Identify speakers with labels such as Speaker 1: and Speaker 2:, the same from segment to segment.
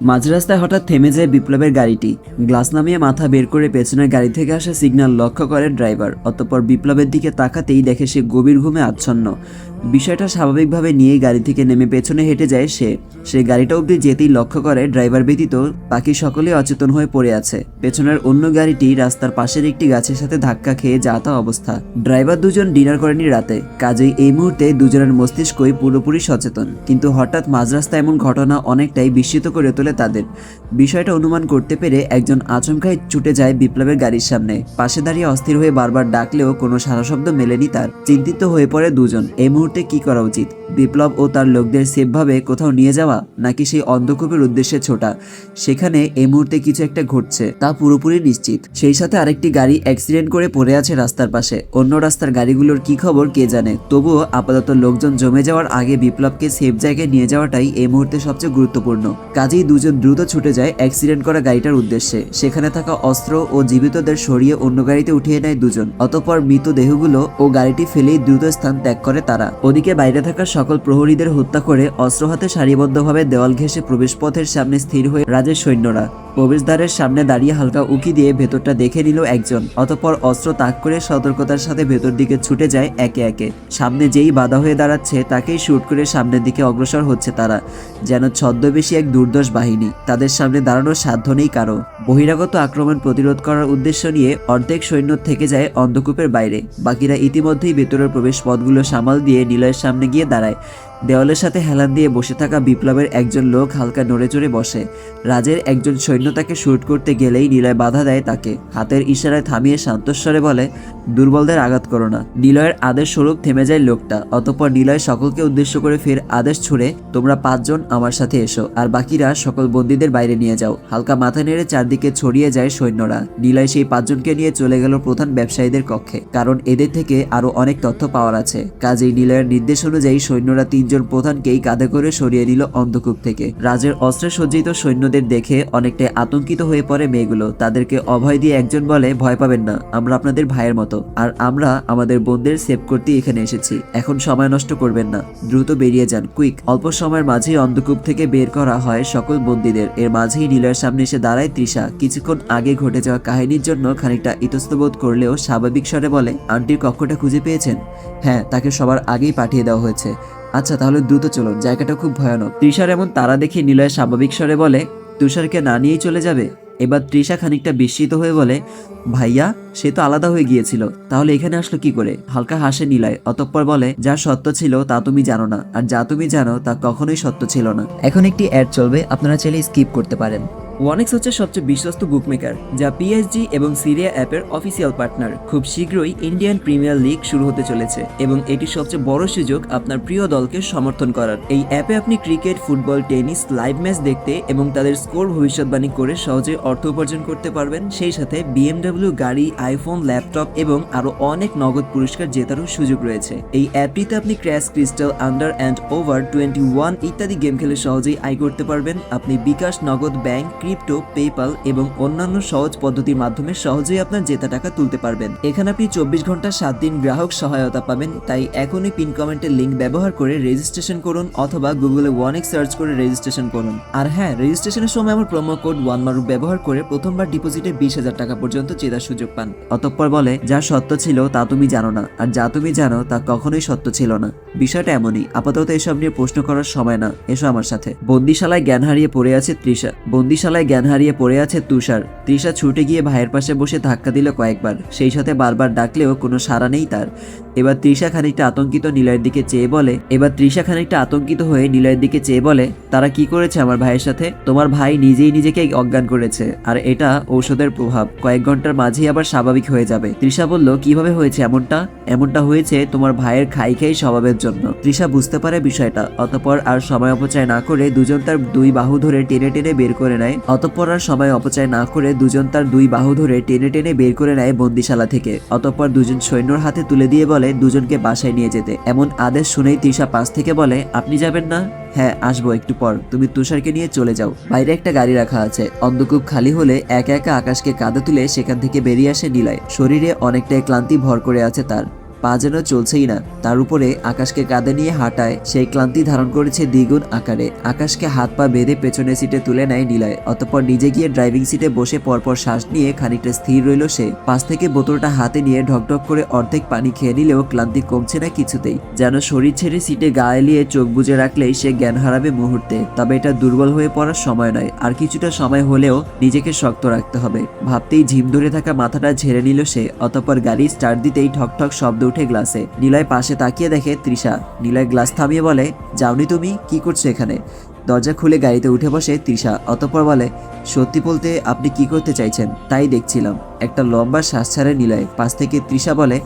Speaker 1: মাঝ রাস্তায় হঠাৎ থেমে যায় বিপ্লবের গাড়িটি। গ্লাস নামিয়ে মাথা বের করে পেছনের গাড়ি থেকে আসা সিগন্যাল লক্ষ্য করে ড্রাইভার। অতঃপর বিপ্লবের দিকে তাকাতেই দেখে সে গভীর ঘুমে আচ্ছন্ন। বিষয়টা স্বাভাবিকভাবে নিয়ে গাড়ি থেকে নেমে পেছনে হেঁটে যায় সে। সে গাড়িটা অবধি যেতেই লক্ষ্য করে ড্রাইভার ব্যতীত বাকি সকলে অচেতন হয়ে পড়ে আছে। পেছনের অন্য গাড়িটি রাস্তার পাশের একটি গাছের সাথে ধাক্কা খেয়ে যা তা অবস্থা। ড্রাইভার দুজন ডিনার করেনি রাতে। কাজেই এই মুহূর্তে দুজনের মস্তিষ্কই পুরোপুরি সচেতন। কিন্তু হঠাৎ মাঝ রাস্তায় এমন ঘটনা অনেকটাই বিস্মিত করে তোলে তাদের। বিষয়টা অনুমান করতে পেরে একজন আচমকাই ছুটে যায় বিপ্লবের গাড়ির সামনে। পাশে দাঁড়িয়ে অস্থির হয়ে বারবার ডাকলেও কোনো সারা শব্দ মেলেনি তার। চিন্তিত হয়ে পড়ে দুজন। এই মুহূর্তে কি করা উচিত? বিপ্লব ও তার লোকদের সেফভাবে কোথাও নিয়ে যাওয়া, নাকি সেই অন্ধকূপের উদ্দেশ্যে ছোটা? সেখানে এই মুহূর্তে কিছু একটা ঘটছে, তা পুরোপুরি নিশ্চিত। সেই সাথে আরেকটি গাড়ি অ্যাক্সিডেন্ট করে পড়ে আছে রাস্তার পাশে। অন্য রাস্তার গাড়িগুলোর কি খবর কে জানে? তবুও আপাতত লোকজন জমে যাওয়ার আগে বিপ্লবকে সেফ জায়গায় নিয়ে যাওয়াটাই এই মুহূর্তে সবচেয়ে গুরুত্বপূর্ণ। কাজেই দুজন দ্রুত ছুটে যায় অ্যাক্সিডেন্ট করা গাড়িটার উদ্দেশ্যে। সেখানে থাকা অস্ত্র ও জীবিতদের সরিয়ে অন্য গাড়িতে উঠিয়ে নেয় দুজন। অতঃপর মৃত দেহগুলো ও গাড়িটি ফেলেই দ্রুত স্থান ত্যাগ করে তারা। ওদিকে বাইরে থাকা সকল প্রহরীদের হত্যা করে অস্ত্র হাতে সারিবদ্ধভাবে দেওয়াল ঘেঁষে প্রবেশপথের সামনে স্থির হয়ে রাজের সৈন্যরা। প্রবেশদ্বারের সামনে দাঁড়িয়ে হালকা উকি দিয়ে ভেতরটা দেখে নিল একজন। অতপর অস্ত্র তাক করে সতর্কতার সাথে ভেতর দিকে ছুটে যায় একে একে। সামনে যেই বাধা হয়ে দাঁড়াচ্ছে, তাকেই শুট করে সামনের দিকে অগ্রসর হচ্ছে তারা। যেন ছদ্মবেশী এক দুর্দশ বাহিনী। তাদের সামনে দাঁড়ানোর সাধ্য নেই কারও। বহিরাগত আক্রমণ প্রতিরোধ করার উদ্দেশ্য নিয়ে অর্ধেক সৈন্য থেকে যায় অন্ধকূপের বাইরে। বাকিরা ইতিমধ্যেই ভেতরের প্রবেশ পথগুলো সামাল দিয়ে নিলয়ের সামনে গিয়ে দাঁড়ায়। দেওয়ালের সাথে হেলান দিয়ে বসে থাকা বিপ্লবের একজন লোক হালকা নড়ে চড়ে বসে। রাজের একজন সৈন্য তাকে শুট করতে গেলেই নিলয় বাধা দেয় তাকে। হাতের ইশারায় থামিয়ে শান্তস্বরে বলে, দুর্বলদের আঘাত করো না। নিলয়ের আদেশ স্বরূপ থেমে যায় লোকটা। অতঃপর নিলয় সকলকে উদ্দেশ্য করে ফের আদেশ ছুড়ে, তোমরা পাঁচজন আমার সাথে এসো, আর বাকিরা সকল বন্দীদের বাইরে নিয়ে যাও। হালকা মাথা নেড়ে চারদিকে ছড়িয়ে যায় সৈন্যরা। নিলয় সেই পাঁচজনকে নিয়ে চলে গেল প্রধান ব্যবসায়ীদের কক্ষে, কারণ এদের থেকে আরও অনেক তথ্য পাওয়ার আছে। কাজেই নিলয়ের নির্দেশ অনুযায়ী সৈন্যরা তিনজন প্রধানকেই কাঁধে করে সরিয়ে নিল অন্ধকূপ থেকে। রাজের অস্ত্রে সজ্জিত সৈন্যদের দেখে অনেকটাই আতঙ্কিত হয়ে পড়ে মেয়েগুলো। তাদেরকে অভয় দিয়ে একজন বলে, ভয় পাবেন না, আমরা আপনাদের ভাইয়ের মতো। আর আমরা আমাদের বোনদের সেভ করতে এখানে এসেছি। এখন সময় নষ্ট করবেন না। দ্রুত বেরিয়ে যান, কুইক। অল্প সময়ের মাঝেই অন্ধকূপ থেকে বের করা হয় সকল বন্দীদের। এর মাঝেই নীলয়ের সামনে এসে দাঁড়ায় তৃষা। কিছুক্ষণ আগে ঘটে যাওয়া কাহিনীর জন্য খানিকটা ইতস্তবোধ করলেও স্বাভাবিক স্বরে বলে, আন্টির কক্ষটা খুঁজে পেয়েছেন? হ্যাঁ তাকে সবার আগেই পাঠিয়ে দেওয়া হয়েছে। আচ্ছা তাহলে দ্রুত চলুন, জায়গাটা খুব ভয়ানক। তৃষার এমন তারা দেখে নিলয় স্বাভাবিক স্বরে বলে, তুষারকে না নিয়েই চলে যাবে? এবার তৃষা খানিকটা বিস্মিত হয়ে বলে, ভাইয়া, সে তো আলাদা হয়ে গিয়েছিল। তাহলে এখানে আসলো কি করে? হালকা হাসে নিলয়, অতঃপর বলে, যা সত্য ছিল, তা তুমি জানো না। আর যা তুমি জানো, তা কখনোই সত্য ছিল না।
Speaker 2: এখন একটি অ্যাড চলবে, আপনারা চাইলে স্কিপ করতে পারেন।
Speaker 1: ওয়ানেক্স হচ্ছে সবচেয়ে বিশ্বস্ত বুকমেকার যা পিএসজি এবং সিরিয়া অ্যাপের অফিসিয়াল পার্টনার খুব শীঘ্রই ইন্ডিয়ান প্রিমিয়ার লিগ শুরু হতে চলেছে এবং এটি সবচেয়ে বড় সুযোগ আপনার প্রিয় দলকে সমর্থন করার। এই অ্যাপে আপনি cricket football tennis live match দেখতে এবং তাদের স্কোর ভবিষ্যৎবাণী করে সহজে অর্থ উপার্জন করতে পারবেন। সেই সাথে বিএমডব্লিউ গাড়ি আইফোন ল্যাপটপ এবং আরও অনেক নগদ পুরস্কার জেতারও সুযোগ রয়েছে। এই অ্যাপটিতে আপনি crash crystal under and over twenty one ইত্যাদি গেম খেলে সহজেই আয় করতে পারবেন। আপনি বিকাশ, নগদ ব্যাংক ক্রিপ্টো পেপাল এবং অন্যান্য সহজ পদ্ধতির মাধ্যমে সহজেই আপনার জেতা টাকা তুলতে পারবেন। এখানে আপনি চব্বিশ ঘণ্টা সাত দিন গ্রাহক সহায়তা পাবেন, তাই এখনই পিন কমেন্টের লিঙ্ক ব্যবহার করে রেজিস্ট্রেশন করুন অথবা গুগলে ওয়ানেক সার্চ করে রেজিস্ট্রেশন করুন। আর হ্যাঁ রেজিস্ট্রেশনের সময় আমার প্রোমো কোড ওয়ান মারু ব্যবহার করে প্রথমবার ডিপোজিটে বিশ হাজার টাকা পর্যন্ত জেতার সুযোগ পান। অতঃপর বলে, যা সত্য ছিল তা তুমি জানো না, আর যা তুমি জানো তা কখনোই সত্য ছিল না। বিষয়টা এমনই, আপাতত এসব নিয়ে প্রশ্ন করার সময় না, এসো আমার সাথে। বন্দিশালায় জ্ঞান হারিয়ে পড়ে আছে তৃষা। বন্দিশালায় জ্ঞান হারিয়ে পড়ে আছে তুষার। তৃষা ছুটে গিয়ে ভাইয়ের পাশে বসে ধাক্কা দিল কয়েকবার। সেই সাথে বারবার ডাকলেও কোনো সাড়া নেই তার। এবার তৃষা খানিকটা আতঙ্কিত নিলয়ের দিকে চেয়ে বলে, এবার তৃষা খানিকটা আতঙ্কিত হয়ে নিলয়ের দিকে চেয়ে বলে, তারা কি করেছে আমার ভাইয়ের সাথে? তোমার ভাই নিজেই নিজেকে অজ্ঞান করেছে, আর এটা ঔষধের প্রভাব। কয়েক ঘণ্টার মাঝেই আবার স্বাভাবিক হয়ে যাবে। তৃষা বলল, কীভাবে হয়েছে এমনটা? এমনটা হয়েছে তোমার ভাইয়ের খাই খাই স্বভাবের জন্য। তৃষা বুঝতে পারে বিষয়টা, অতঃপর আর সময় অপচয় না করে দুজন তার দুই বাহু ধরে টেনে টেনে বের করে নেয়। অতঃপর আর সময় অপচয় না করে দুজন তার দুই বাহু ধরে টেনে টেনে বের করে নেয় বন্দিশালা থেকে। অতঃপর দুজন সৈন্যর হাতে তুলে দিয়ে বলে দুজনকে বাসায় নিয়ে যেতে। এমন আদেশ শুনেই তৃষা পাশ থেকে বলে, আপনি যাবেন না? হ্যাঁ আসব একটু পর। তুমি তুষারকে নিয়ে চলে যাও। বাইরে একটা গাড়ি রাখা আছে। অন্ধকূপ খালি হলে একা একা আকাশকে কাঁধে তুলে সেখান থেকে বেরিয়ে আসে নিলয়। শরীরে অনেকটাই ক্লান্তি ভর করে আছে তার। পা যেন চলছেই না। তার উপরে আকাশকে কাঁধে নিয়ে হাঁটায়, সেই ক্লান্তি ধারণ করেছে দ্বিগুণ আকারে। আকাশকে হাত পা বেঁধে পেছনে সিটে তুলে নেয় নিলয়। অতঃপর নিজে গিয়ে ড্রাইভিং সিটে বসে পরপর শ্বাস নিয়ে খানিকটা স্থির রইল সে। পাশ থেকে বোতলটা হাতে নিয়ে ঢকঢক করে অর্ধেক পানি খেয়ে নিলেও ক্লান্তি কমছে না কিছুতেই। যেন শরীর ছেড়ে সিটে গা এলিয়ে চোখ বুজে রাখলেই সে জ্ঞান হারাবে মুহূর্তে। তবে এটা দুর্বল হয়ে পড়ার সময় নয়। আর কিছুটা সময় হলেও নিজেকে শক্ত রাখতে হবে। ভাবতেই ঝিম ধরে থাকা মাথাটা ঝেড়ে নিল সে। অতঃপর গাড়ি স্টার্ট দিতেই ঠক ঠক শব্দ উঠে গ্লাসে। নিলয় পাশে তাকিয়ে দেখে তৃষা। নিলয় গ্লাস থামিয়ে বলে, যাওনি তুমি? কি করছ এখানে? দরজা খুলে গাড়িতে উঠে বসে তৃষা। অতঃপর বলে সত্যি বলতে আপনি কি করতে চাইছেন, তাই দেখছিলাম। একটা লম্বা শ্বাস ছাড়ে নিলয়। পাশ থেকে তৃষা বলে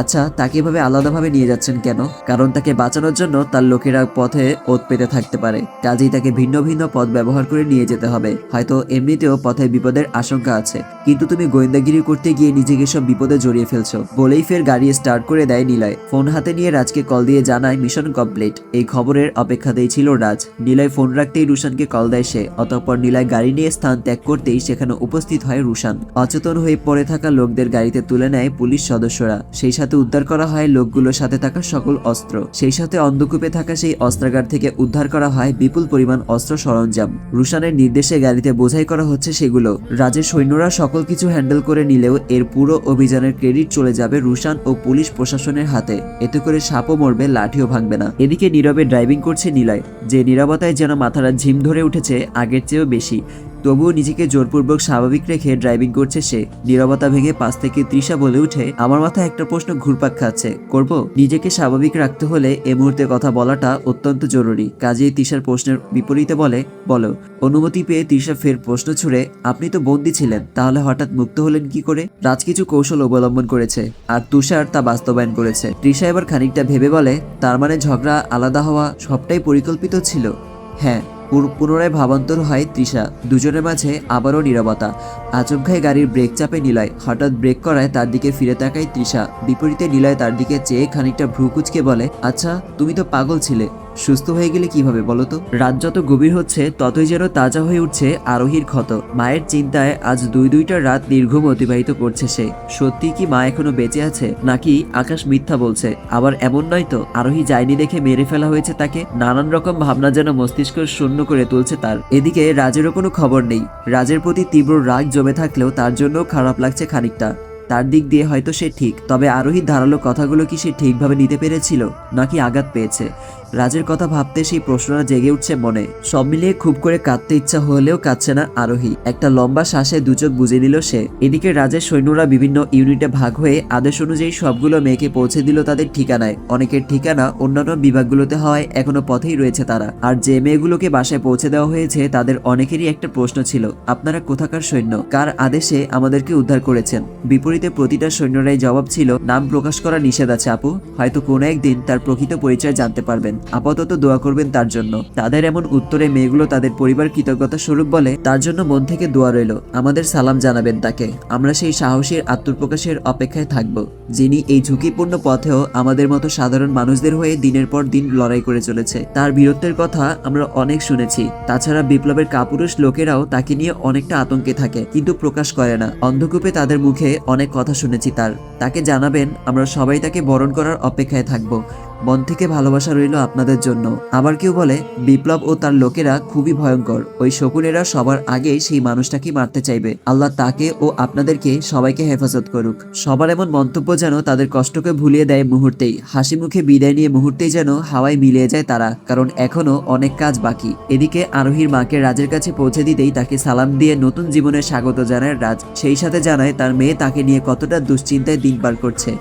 Speaker 1: আচ্ছা তাকে এভাবে আলাদাভাবে নিয়ে যাচ্ছেন কেন? কারণ তাকে বাঁচানোর জন্য তার লোকেরা পথে ওত পেতে থাকতে পারে। কাজেই তাকে ভিন্ন ভিন্ন পথ ব্যবহার করে নিয়ে যেতে হবে। হয়তো এমনিতেও পথে বিপদের আশঙ্কা আছে। কিন্তু তুমি গোয়েন্দাগিরি করতে গিয়ে নিজেকে সব বিপদে জড়িয়ে ফেলছো। বলেই ফের গাড়ি স্টার্ট করে দেয় নিলয়। ফোন হাতে নিয়ে রাজকে কল দিয়ে জানায়, মিশন কমপ্লিট। এই খবরের অপেক্ষাতেই ছিল রাজ। নিলয় ফোন রাখতেই রুশানকে কল দেয় সে। অতঃপর নিলয় গাড়ি নিয়ে স্থান ত্যাগ করতেই সেখানে উপস্থিত হয় রুশান। অচেতন হয়ে পড়ে থাকা লোকদের গাড়িতে তুলে নেয় পুলিশ সদস্যরা। সেই সাথে উদ্ধার করা হয় লোকগুলোর সাথে থাকা সকল অস্ত্র। সেই সাথে অন্ধকূপে থাকা সেই অস্ত্রাগার থেকে উদ্ধার করা হয় বিপুল পরিমাণ অস্ত্র সরঞ্জাম। রুশানের নির্দেশে গাড়িতে বোঝাই করা হচ্ছে সেগুলো। রাজের সৈন্যরা সকল কিছু হ্যান্ডেল করে নিলেও এর পুরো অভিযানের ক্রেডিট চলে যাবে রুশান ও পুলিশ প্রশাসনের হাতে। এতে করে সাপও মরবে, লাঠিও ভাঙবে না। এদিকে নীরবে ড্রাইভিং করছে নিলয়। যে নীরবতায় যেন মাথাটা ঝিম ধরে উঠেছে, আগের চেয়েও বেশি। তবুও নিজেকে জোরপূর্বক স্বাভাবিক রেখে ড্রাইভিং করছে সে। নীরবতা ভেঙে পাশ থেকে তৃষা বলে উঠে, আমার মাথায় একটা প্রশ্ন ঘুরপাক খাচ্ছে। করব? নিজেকে স্বাভাবিক রাখতে হলে এ মুহূর্তে কথা বলাটা অত্যন্ত জরুরি। কাজেই তৃষার প্রশ্নের বিপরীতে বলে, বলো, অনুমতি পেয়ে তৃষা ফের প্রশ্ন ছুড়ে, আপনি তো বন্দি ছিলেন, তাহলে হঠাৎ মুক্ত হলেন কি করে? রাজ কিছু কৌশল অবলম্বন করেছে, আর তুষার তা বাস্তবায়ন করেছে। তৃষা এবার খানিকটা ভেবে বলে, তার মানে ঝগড়া আলাদা হওয়া সবটাই পরিকল্পিত ছিল? হ্যাঁ। পুনরায় ভাবান্তর হয় তৃষা। দুজনের মাঝে আবারও নীরবতা। আচমকায় গাড়ির ব্রেক চাপে নিলয়। হঠাৎ ব্রেক করায় তার দিকে ফিরে তাকায় তৃষা। বিপরীতে নিলয় তার দিকে চেয়ে খানিকটা ভ্রুকুচকে বলে আচ্ছা তুমি তো পাগল ছিলে। সুস্থ হয়ে গেলে কীভাবে বলো তো? রাত যত গভীর হচ্ছে, ততই যেন তাজা হয়ে উঠছে আরোহীর ক্ষত। মায়ের চিন্তায় আজ দুই দুইটা রাত নির্ঘুম অতিবাহিত করছে সে। সত্যি কি মা এখনও বেঁচে আছে? নাকি আকাশ মিথ্যা বলছে? আবার এমন নয় তো? আরোহী যায়নি দেখে মেরে ফেলা হয়েছে তাকে? নানান রকম ভাবনা যেন মস্তিষ্ক শূন্য করে তুলছে তার। এদিকে রাজেরও কোনো খবর নেই। রাজের প্রতি তীব্র রাগ জমে থাকলেও তার জন্য খারাপ লাগছে খানিকটা। তার দিক দিয়ে হয়তো সে ঠিক, তবে আরোহীর ধারালো কথাগুলো কি সে ঠিকভাবে নিতে পেরেছিল? নাকি আঘাত পেয়েছে? রাজের কথা ভাবতে সেই প্রশ্নটা জেগে উঠছে মনে। সব মিলিয়ে খুব করে কাঁদতে ইচ্ছা হলেও কাঁদছে না আরোহী। একটা লম্বা শ্বাসে দুচোখ বুঝে নিল সে। এদিকে রাজের সৈন্যরা বিভিন্ন ইউনিটে ভাগ হয়ে আদেশ অনুযায়ী সবগুলো মেয়েকে পৌঁছে দিল তাদের ঠিকানায়। অনেকের ঠিকানা অন্যান্য বিভাগগুলোতে হওয়ায় এখনও পথেই রয়েছে তারা। আর যে মেয়েগুলোকে বাসায় পৌঁছে দেওয়া হয়েছে, তাদের অনেকেরই একটা প্রশ্ন ছিল, আপনারা কোথাকার সৈন্য? কার আদেশে আমাদেরকে উদ্ধার করেছেন? বিপরীতে প্রতিটা সৈন্যরাই জবাব ছিল, নাম প্রকাশ করা নিষেধ আছে, আপু। হয়তো কোনো একদিন তার প্রকৃত পরিচয় জানতে পারবেন। আপাতত দোয়া করবেন তার জন্য। তাদের এমন উত্তরে মেয়েগুলো তাদের পরিবার কৃতজ্ঞতা স্বরূপ বলে, তার জন্য মন থেকে দোয়া রইল। আমাদের সালাম জানাবেন তাকে। আমরা সেই সাহসীর আত্মপ্রকাশের অপেক্ষায় থাকব, যিনি এই ঝুঁকিপূর্ণ পথেও আমাদের মতো সাধারণ মানুষদের হয়ে দিনের পর দিন লড়াই করে চলেছে। তার বীরত্বের কথা আমরা অনেক শুনেছি। তাছাড়া বিপ্লবের কাপুরুষ লোকেরাও তাকে নিয়ে অনেকটা আতঙ্কে থাকে, কিন্তু প্রকাশ করে না। অন্ধকূপে তাদের মুখে অনেক কথা শুনেছি তার। তাকে জানাবেন, আমরা সবাই তাকে বরণ করার অপেক্ষায় থাকব। মন থেকে ভালোবাসা রইল আপনাদের জন্য। আবার কেউ বলে, বিপ্লব ও তার লোকেরা খুবই ভয়ঙ্কর। ওই শকুনেরা সবার আগে সেই মানুষটাকে মারতে চাইবে। আল্লাহ তাকে ও আপনাদেরকে সবাইকে হেফাজত করুক। সবার এমন মন্তব্য যেন তাদের কষ্টকে ভুলিয়ে দেয় মুহূর্তেই। হাসি মুখে বিদায় নিয়ে মুহূর্তেই যেন হাওয়ায় মিলিয়ে যায় তারা। কারণ এখনও অনেক কাজ বাকি। এদিকে আরোহীর মাকে রাজের কাছে পৌঁছে দিতেই তাকে সালাম দিয়ে নতুন জীবনে স্বাগত জানায় রাজ। সেই সাথে জানায় তার মেয়ে তাকে নিয়ে কতটা দুশ্চিন্তায় দিন পার করছে।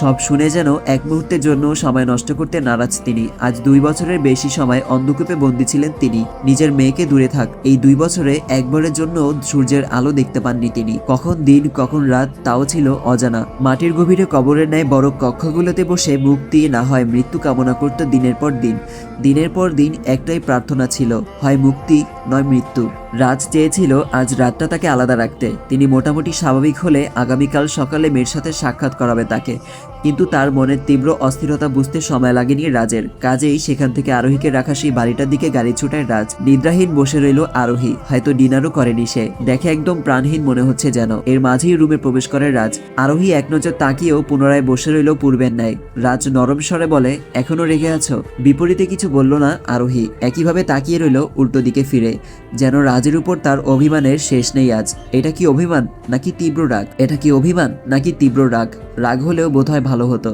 Speaker 1: সব শুনে যেন এক মুহূর্তের জন্য সময় নষ্ট করতে নারাজ তিনি। আজ দুই বছরের বেশি সময় অন্ধকূপে বন্দী ছিলেন তিনি। নিজের মেয়েকে দূরে থাক। এই দুই বছরে একবারের জন্য সূর্যের আলো দেখতে পাননি তিনি। কখন দিন, কখন রাত, তাও ছিল অজানা। মাটির গভীরে কবরের ন্যায় বড় কক্ষগুলোতে বসে মুক্তি না হয় মৃত্যু কামনা করত দিনের পর দিন। দিনের পর দিন একটাই প্রার্থনা ছিল, হয় মুক্তি, নয় মৃত্যু। রাজ চেয়েছিল আজ রাতটা তাকে আলাদা রাখতে। তিনি মোটামুটি স্বাভাবিক হলে আগামীকাল সকালে মেয়ের সাথে সাক্ষাৎ করাবে তাকে। কিন্তু তার মনের তীব্র অস্থিরতা বুঝতে সময় লাগেনি রাজের। কাজেই সেখান থেকে আরোহীকে রাখা সেই বাড়িটার দিকে গাড়ি ছুটায় রাজ। নিদ্রাহীন বসে রইল আরোহী। হয়তো ডিনারও করেনি সে। দেখে একদম প্রাণহীন মনে হচ্ছে যেন। এর মাঝেই রুমে প্রবেশ করে রাজ। আরোহী এক নজর তাকিয়েও পুনরায় বসে রইল পূর্বের ন্যায়। রাজ নরম স্বরে বলে, এখনও রেগে আছো? বিপরীতে কিছু বলল না আরোহী। একইভাবে তাকিয়ে রইল উল্টো দিকে ফিরে। যেন রাজের উপর তার অভিমানের শেষ নেই আজ। এটা কি অভিমান? নাকি তীব্র রাগ? এটা কি অভিমান? নাকি তীব্র রাগ? রাগ হলেও বোধহয় ভালো হতো।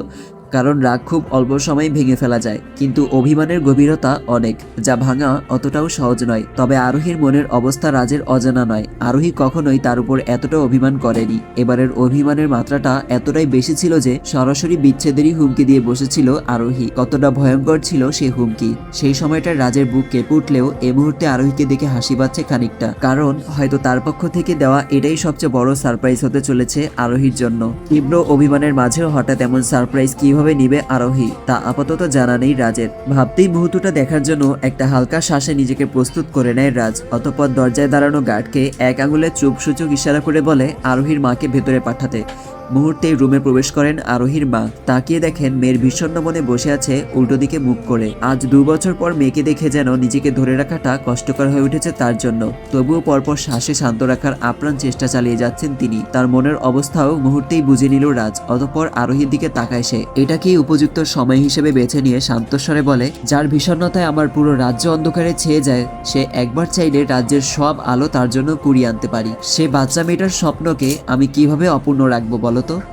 Speaker 1: কারণ রাগ খুব অল্প সময়ে ভেঙে ফেলা যায়, কিন্তু অভিমানের গভীরতা অনেক, যা ভাঙা অতটাও সহজ নয়। তবে আরোহীর মনের অবস্থা রাজের অজানা নয়। আরোহী কখনোই তার উপর এতটা অভিমান করেনি। এবারের অভিমানের মাত্রাটা এতটাই বেশি ছিল যে সরাসরি বিচ্ছেদেরই হুমকি দিয়ে বসেছিল আরোহী। কতটা ভয়ঙ্কর ছিল সে হুমকি। সেই সময়টা রাজের বুক কেঁপে উঠলেও এ মুহূর্তে আরোহীকে দেখে হাসি পাচ্ছে খানিকটা। কারণ হয়তো তার পক্ষ থেকে দেওয়া এটাই সবচেয়ে বড় সারপ্রাইজ হতে চলেছে আরোহীর জন্য। তীব্র অভিমানের মাঝেও হঠাৎ এমন সারপ্রাইজ কীভাবে নিবে আরোহী, তা আপাতত জানা নেই রাজের। ভাবতেই মুহূর্তটা দেখার জন্য একটা হালকা শ্বাসে নিজেকে প্রস্তুত করে নেয় রাজ। অতপর দরজায় দাঁড়ানো গার্ডকে এক আঙুলে চুপ সূচক ইশারা করে বলে, আরোহীর মাকে ভেতরে পাঠাতে। মুহূর্তেই রুমে প্রবেশ করেন আরোহীর মা। তাকিয়ে দেখেন মেয়ের বিষণ্ণ মনে বসে আছে উল্টো দিকে মুখ করে। আজ দু বছর পর মেয়েকে দেখে যেন নিজেকে ধরে রাখাটা কষ্টকর হয়ে উঠেছে তার জন্য। তবুও পরপর শ্বাসে শান্ত রাখার আপ্রাণ চেষ্টা চালিয়ে যাচ্ছেন তিনি। তার মনের অবস্থাও মুহূর্তেই বুঝে নিল রাজ। অতপর আরোহীর দিকে তাকায় সে। এটাকেই উপযুক্ত সময় হিসেবে বেছে নিয়ে শান্তস্বরে বলে, যার বিষণ্ণতায় আমার পুরো রাজ্য অন্ধকারে ছেয়ে যায়, সে একবার চাইলে রাজ্যের সব আলো তার জন্য কুড়িয়ে আনতে পারি। সে বাচ্চা মেয়েটার স্বপ্নকে আমি কীভাবে অপূর্ণ রাখব বলতো